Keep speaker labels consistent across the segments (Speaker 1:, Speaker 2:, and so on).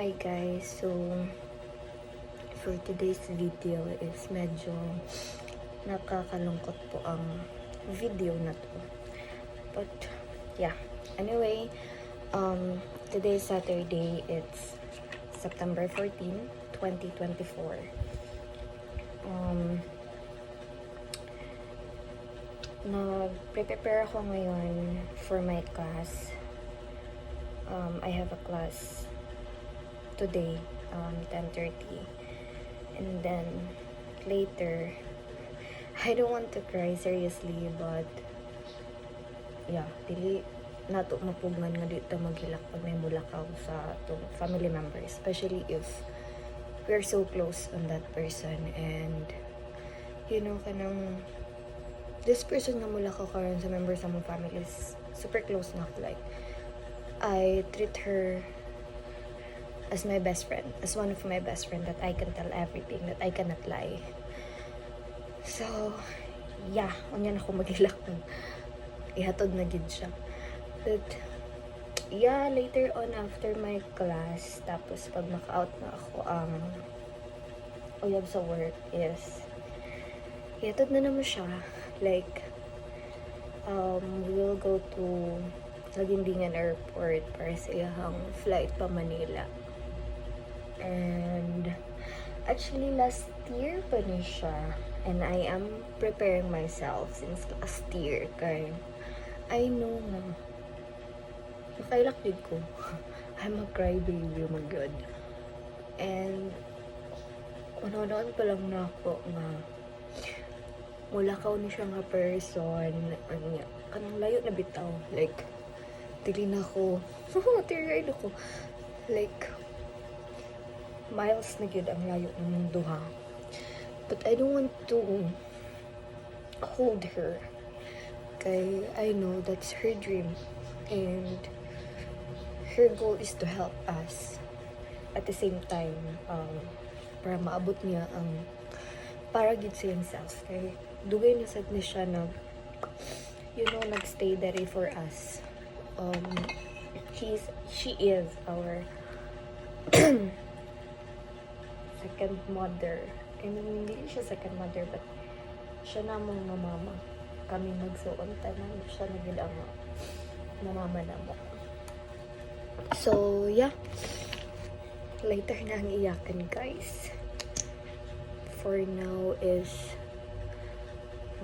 Speaker 1: Hi guys, so for today's video is medyo nakakalungkot po ang video na to. But yeah, anyway, um, today is Saturday, it's September 14, 2024. Um, nag-prepare ako ngayon for my class. Um, I have a class today, um, 10.30. And then, later, I don't want to cry seriously, but, yeah, dili, nato mapugman nga dito maghilak pag may bulakaw sa to family members, especially if we're so close on that person and you know kanang this person nga mula ko karon sa members sa mong family is super close na like I treat her as my best friend, as one of my best friend that I can tell everything, that I cannot lie. So, yeah, unyan ako maghilak ng ihatod na gid siya. But, yeah, later on after my class, tapos pag naka-out na ako ang uyab sa work is ihatod na naman siya. Like, um, we will go to Laguindingan Airport para sa iyang flight pa Manila. Actually last year pa ni siya. And I am preparing myself since last year. Kay I know na. Makailakid ko. I'm a crybaby, oh my god. And una-unaan pa lang na ako nga mulakaw ni siya nga person. Ano niya? Kanang layo na bitaw. Like dili na ako. Teary-eyed ako. Like miles na gyud ang layo ng duha but I don't want to hold her. Kay I know that's her dream and her goal is to help us. At the same time um, para maabot niya ang para gid sa himself kay dugay na sad ni siya nag you know nagstay there for us. Um she's she is our second mother. I mean hindi siya second mother but siya namong mamama. Kami magsuon tanan siya na gid ang mamama namo so yeah. Later na ang iyakan guys. For now is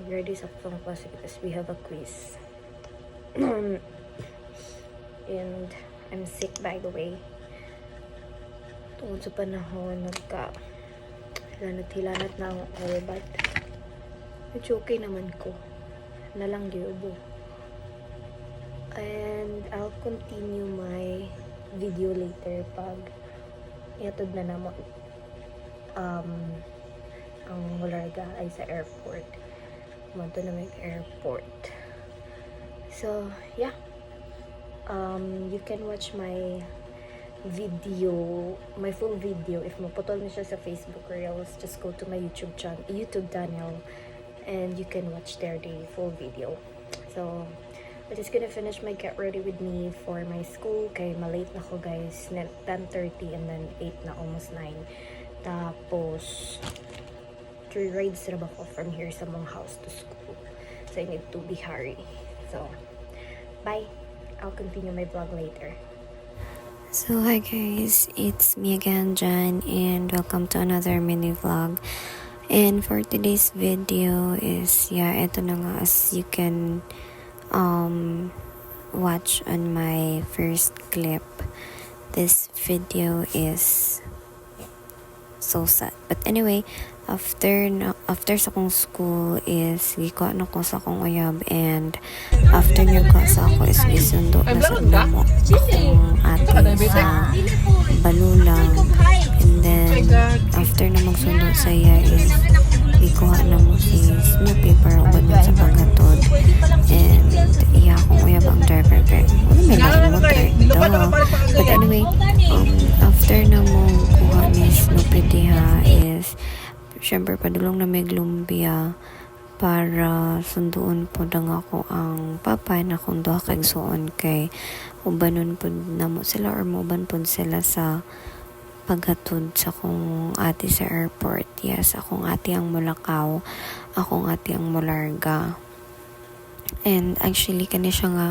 Speaker 1: ready sa pang klase because we have a quiz. And I'm sick by the way tungkol sa panahon nagka hilanat-hilanat na ako but medyo okay naman ko. Na lang giubo and I'll continue my video later pag iatod na namo um ang Mularga ay sa airport. Manto na may airport. So yeah. Um you can watch my video my full video if maputol na siya sa Facebook Reels just go to my YouTube channel YouTube channel and you can watch there the full video. So I'm just gonna finish my get ready with me for my school. Kay malate na ko guys. 10.30 and then 8 na almost 9 tapos three rides na ba from here sa mong house to school. So I need to be hurry. So bye. I'll continue my vlog later
Speaker 2: So hi guys, it's me again Jan and welcome to another mini vlog. And for today's video is yeah, ito na nga as you can um watch on my first clip. This video is so sad. But anyway, after na, after sa kong school is giko na ko sa kong uyab and after niyo ko sa ako is gisundo na sa namo. akong ate sa balulang and then after na magsundo sa iya is gikuha na mo si Snoopy para mo sa paghatod. And iya akong uyab ang driver kay ano may lain mo drive but anyway um, after na mo kuha ni Snoopy diha is syempre padulong na may lumpia para sunduon po dang ako ang papay na kung duha kay suon kay ubanon po namo sila or muban po sila sa paghatod sa kong ate sa airport. Yes, akong ate ang Mulakaw, akong ate ang Mularga. And actually, kani siya nga,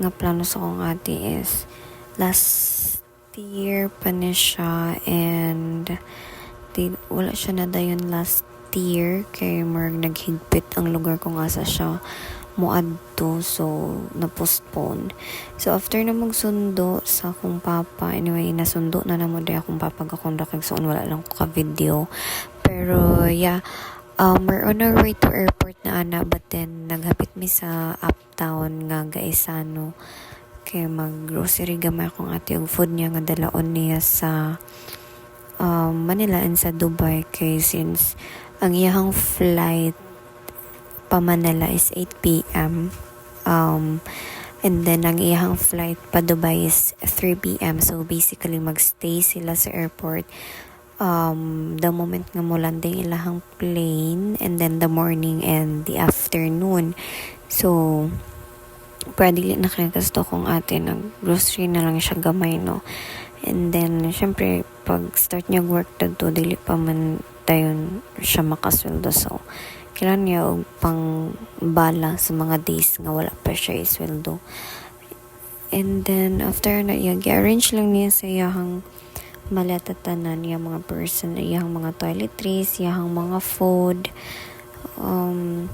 Speaker 2: nga plano sa kong ate is last year pa ni siya and di, wala siya na dayon last year kay marag naghigpit ang lugar kung asa siya moadto so na-postpone. So after na magsundo sa akong papa, anyway nasundo na namo day akong papa akong kag so wala lang ko ka video. Pero yeah, um, we're on our way to airport na ana but then naghapit mi sa uptown nga Gaisano kay mag grocery gamay akong ate og food niya nga dalaon niya sa um, Manila and sa Dubai kay since ang iyahang flight pa Manila is 8 p.m. Um, and then ang iyahang flight pa Dubai is 3 p.m. So basically magstay sila sa airport um, the moment nga mo landing ilahang plane and then the morning and the afternoon. So, pwede na kaya gusto kong ate nag grocery na lang siya gamay no. And then, syempre, pag start niya work dito, dili pa man tayon siya makasweldo. So, kailan niya og pang bala sa mga days nga wala pa siya isweldo. And then, after na iya, arrange lang niya sa iyahang malata tanan niya mga person, iyahang mga toiletries, iyahang mga food. Um,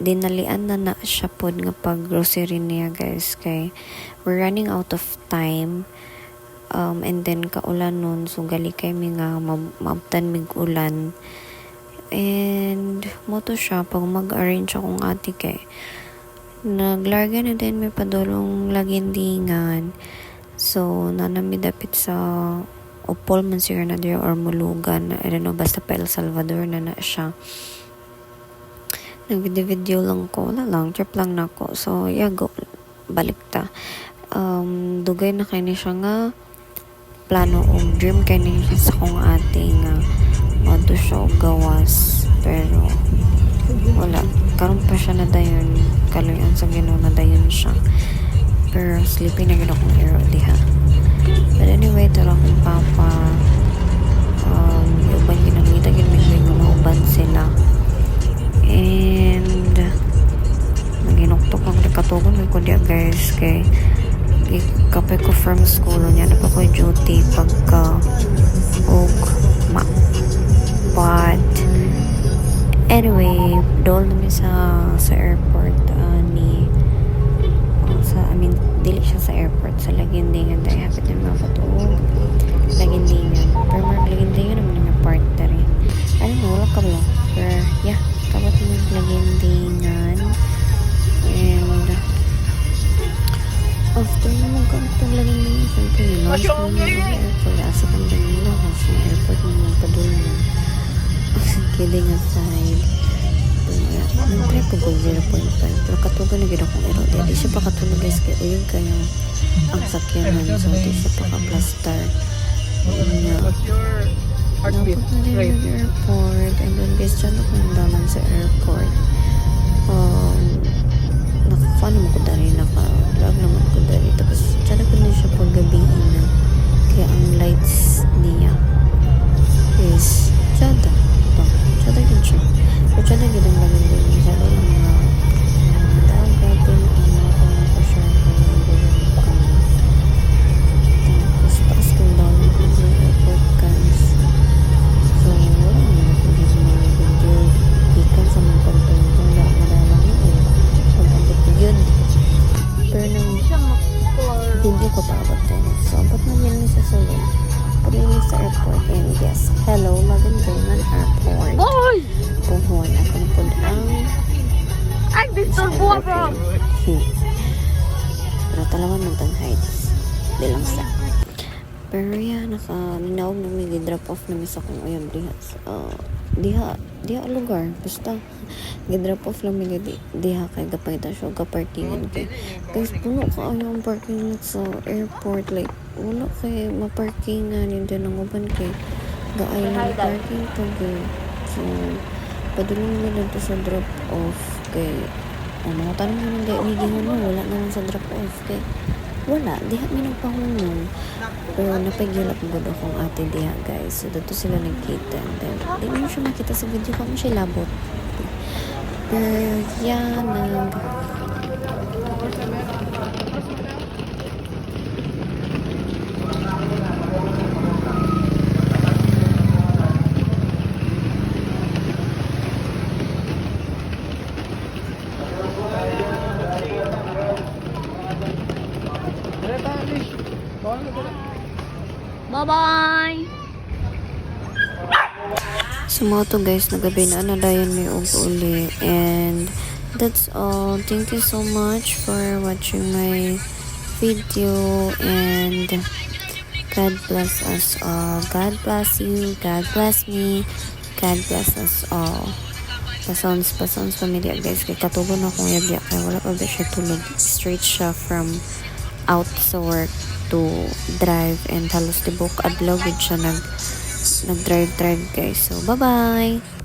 Speaker 2: dinalian na na siya pod nga pag grocery niya guys kay we're running out of time um, and then kaulan nun so gali kay mi nga ma- maabtan mig ulan. And mo to siya pag mag-arrange akong ate kay naglarga na din may padulong lagindingan. So nanami dapit sa Opol man siya na or Mulugan. I don't know basta pa El Salvador na na siya. Nag-video lang ko wala lang trip lang na ko so yeah go balik ta. Um, dugay na kay ni siya nga plano o dream kay ni siya sa kong ate nga modo siya og gawas pero wala. Karon pa siya na dayon kaluyan sa Ginoo na dayon siya. Pero sleeping na gid akong ero diha. But anyway tara akong papa um uban ginamita gid may mauban sila. And naginuktok ako na katugon ko diya guys kay kapay ko from school niya na pa ko duty pagka og ma but anyway dol namin sa sa airport ah, ni sa I mean dili siya sa airport sa Lagindingan dahil hapit na mga katuog Lagindingan pero katugan na gina kong erode di siya pa guys kaya uyog kaya ang sakyanan so di siya pa.
Speaker 3: What's your heartbeat
Speaker 2: Napot na rin
Speaker 3: rate?
Speaker 2: yung airport. And then guys, dyan ako yung daman sa airport. Um, naka-fun mo ko dari, naka-vlog naman ko dari. Tapos, dyan ako na siya paggabi na. Kaya ang lights niya sa airport and yes, hello, Magandaman Airport.
Speaker 4: Boy!
Speaker 2: Puhon, ako po ang
Speaker 4: Ay, disturbo ako!
Speaker 2: Pero talaga Mountain Heights. Di lang sa. Pero yeah, naka, ninawag na may drop off na may sa kung ayun, diha, uh, diha, diha lugar, basta, gi-drop off lang may di, diha kay gapagita siya, gaparkingan kay, guys, puno ka ang parking lot sa airport, like, wala kay maparkingan, yun din ang uban kay, ga-island parking to kay, so, padulong mo lang to sa drop off kay, ang mga tanong mo nang hindi mo wala naman sa drop off kay, wala diha mi nagpahunong pero napagyulap gud akong ate diha guys. So dito sila nagkita. And then di mo siya makita sa video kamo siya labot. Pero yeah nag
Speaker 4: Bye-bye!
Speaker 2: So mga to guys, na na dayon may og uli. And that's all. Thank you so much for watching my video and God bless us all. God bless you. God bless me. God bless us all. Pasons, pasons pamilya guys. Kay katubo na akong yagya. Kaya wala pa ba siya tulog. Straight siya from out sa work to drive and halos tibok adlaw gid siya nag nag-drive drive guys. So bye bye.